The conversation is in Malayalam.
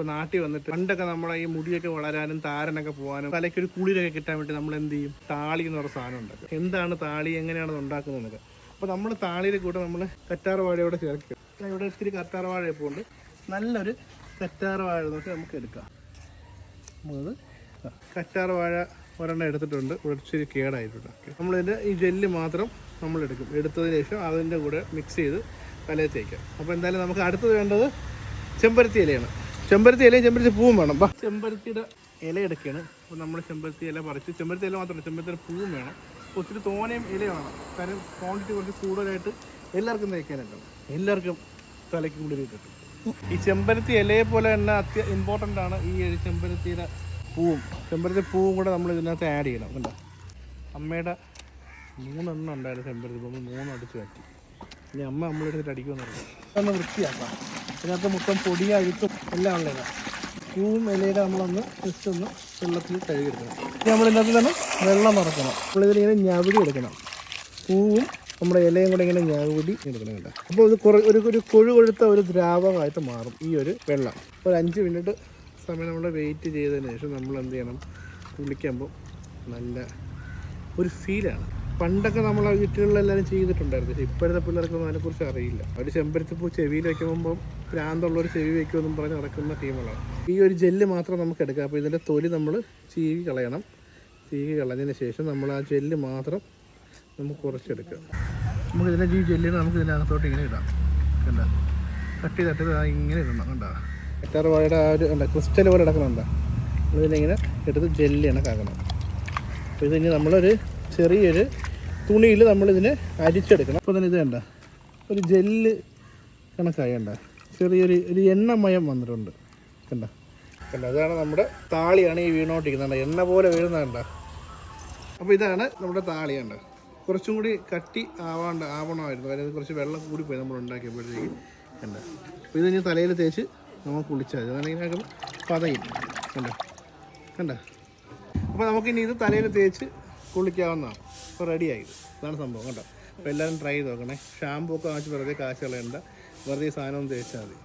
ഇപ്പോൾ നാട്ടിൽ വന്നിട്ട് പണ്ടൊക്കെ നമ്മളെ ഈ മുടിയൊക്കെ വളരാനും താരനൊക്കെ പോകാനും തലയ്ക്ക് ഒരു കുളിരൊക്കെ കിട്ടാൻ വേണ്ടി നമ്മൾ എന്ത് ചെയ്യും? താളി എന്ന് പറഞ്ഞ സാധനം ഉണ്ടാക്കും. എന്താണ് താളി? എങ്ങനെയാണ് ഉണ്ടാക്കുന്നത് അപ്പോൾ നമ്മൾ താളിയിൽ കൂടെ നമ്മൾ കറ്റാർവാഴയോടെ ചേർക്കും. ഇവിടെ ഒത്തിരി കറ്റാർവാഴ ഇപ്പോൾ ഉണ്ട്. നല്ലൊരു കറ്റാർവാഴ നോക്കി നമുക്ക് എടുക്കാം. നമ്മളത് കറ്റാർവാഴ ഒരെണ്ണം എടുത്തിട്ടുണ്ട്. ഒരിച്ചിരി കേടായിട്ടുണ്ട്. നമ്മളിതിന്റെ ഈ ജെല്ല് മാത്രം നമ്മൾ എടുക്കും. എടുത്തതിന് ശേഷം അതിന്റെ കൂടെ മിക്സ് ചെയ്ത് തലയിൽ തേക്കാം. അപ്പോൾ എന്തായാലും നമുക്ക് അടുത്തത് വേണ്ടത് ചെമ്പരത്തി ഇലയാണ്. ചെമ്പരത്തി ഇലയും ചെമ്പരത്തി പൂവും വേണം. അപ്പം ചെമ്പരത്തിയുടെ ഇല എടുക്കുകയാണ്. അപ്പോൾ നമ്മൾ ചെമ്പരത്തി ഇല പറിച്ച് ചെമ്പരത്തി ഇല മാത്രമല്ല ചെമ്പരത്തിയുടെ പൂവും വേണം. അപ്പോൾ ഒത്തിരി തോനെയും ഇല വേണം. കാര്യം ക്വാണ്ടിറ്റി കുറച്ച് കൂടുതലായിട്ട് എല്ലാവർക്കും തേക്കാനായിട്ടാണ് എല്ലാവർക്കും തലയ്ക്ക് കൂടുതൽ കിട്ടും. ഈ ചെമ്പരത്തി ഇലയെ പോലെ തന്നെ അത്യ ഇമ്പോർട്ടന്റ് ആണ് ഈ ചെമ്പരത്തിയുടെ പൂവും. ചെമ്പരത്തി പൂവും കൂടെ നമ്മൾ ഇതിനകത്ത് ആഡ് ചെയ്യണം കണ്ടോ? അമ്മയുടെ മൂന്നെണ്ണം ഉണ്ടായിരുന്നു ചെമ്പരത്തി പൂവ്. മൂന്നെണ്ണം അടിച്ച് പറ്റി ഇനി അമ്മ നമ്മളെടുത്തിട്ട് അടിക്കുമെന്ന് പറഞ്ഞു. അതൊന്ന് വൃത്തിയാക്കാം. ഇതിനകത്ത് മൊത്തം പൊടി അഴുക്കും എല്ലാം ഉള്ളതാണ് പൂവും ഇലയുടെ നമ്മളൊന്ന് ജസ്റ്റ് ഒന്ന് വെള്ളത്തിൽ കഴുകിയെടുക്കണം. നമ്മൾ ഇതിനകത്ത് തന്നെ വെള്ളം നിറക്കണം നമ്മളിതിലിങ്ങനെ ഞവിടി എടുക്കണം. പൂവും നമ്മുടെ ഇലയും കൂടെ ഇങ്ങനെ ഞവിടി എടുക്കണം കേട്ടോ. അപ്പോൾ ഇത് കുറേ ഒരു ഒരു കൊഴു കൊഴുത്ത ഒരു ദ്രാവകമായിട്ട് മാറും ഈ ഒരു വെള്ളം. ഒരു അഞ്ച് മിനിറ്റ് സമയം നമ്മൾ വെയിറ്റ് ചെയ്തതിന് ശേഷം നമ്മൾ എന്ത് ചെയ്യണം? കുളിക്കുമ്പോൾ നല്ല ഒരു ഫീലാണ് പണ്ടൊക്കെ നമ്മൾ ആ വീട്ടുകളിലെല്ലാവരും ചെയ്തിട്ടുണ്ടായിരുന്നു. പക്ഷേ ഇപ്പോഴത്തെ പിള്ളേർക്കൊന്നും അതിനെക്കുറിച്ച് അറിയില്ല. അവർ ചെമ്പരത്തിപ്പൂ ചെവിയിൽ വെക്കുമ്പോൾ ഒരു ചെവി വെക്കുമെന്നും പറഞ്ഞ് നടക്കുന്ന ടീമുകളാണ് ഈ ഒരു ജെല്ല് മാത്രം നമുക്ക് എടുക്കാം. അപ്പോൾ ഇതിന്റെ തൊലി നമ്മൾ ചീകി കളയണം. ചീകി കളഞ്ഞതിന് ശേഷം നമ്മൾ ആ ജെല്ല് മാത്രം നമുക്ക് കുറച്ചെടുക്കാം. നമുക്ക് ഇതിന്റെ ഈ ജെല്ലിന് നമുക്ക് ഇതിനകത്തോട്ട് ഇങ്ങനെ ഇടാം. കണ്ട? തട്ടി തട്ടി ഇങ്ങനെ ഇടണം. കണ്ട? എട്ടാറ് വാഴയുടെ ആ ഒരു കണ്ട? ക്രിസ്റ്റൽ പോലെ കിടക്കണുണ്ട നമ്മളിതിനെ ഇങ്ങനെ എടുത്ത് ജെല്ലിയാണ് കാക്കണം അപ്പോൾ ഇതിന് നമ്മളൊരു ചെറിയൊരു തുണിയിൽ നമ്മളിതിനെ അരിച്ചെടുക്കണം. അപ്പോൾ തന്നെ ഇത് വേണ്ട ഒരു ജെല്ല് കണക്കായി വേണ്ട ചെറിയൊരു ഒരു എണ്ണമയം വന്നിട്ടുണ്ട്. കണ്ട? കണ്ട? അതാണ് നമ്മുടെ താളിയാണ് ഈ വീണോട്ടിരിക്കുന്നത് എണ്ണ പോലെ വീഴുന്ന കണ്ട? അപ്പോൾ ഇതാണ് നമ്മുടെ താളി കണ്ട? കുറച്ചും കൂടി കട്ടി ആവാണ്ട് ആവണമായിരുന്നു. ഇത് കുറച്ച് വെള്ളം കൂടി പോയി നമ്മൾ ഉണ്ടാക്കിയപ്പോഴത്തേക്ക് കണ്ട? അപ്പോൾ ഇത് ഇനി തലയിൽ തേച്ച് നമ്മൾ കുളിച്ചാൽ മതി. അങ്ങനെ പതയും കണ്ട? കണ്ട? അപ്പോൾ നമുക്കിനി ഇത് തലയിൽ തേച്ച് കുളിക്കാവുന്നതാണ് അപ്പോൾ റെഡിയായി ഇത് ഇതാണ് സംഭവം കേട്ടോ. അപ്പോൾ എല്ലാവരും ട്രൈ ചെയ്ത് നോക്കണേ. ഷാമ്പൂ ഒക്കെ വാങ്ങിച്ച് വെറുതെ കാശ് കളയണ്ട. വെറുതെ സാധനം തേച്ചാൽ മതി.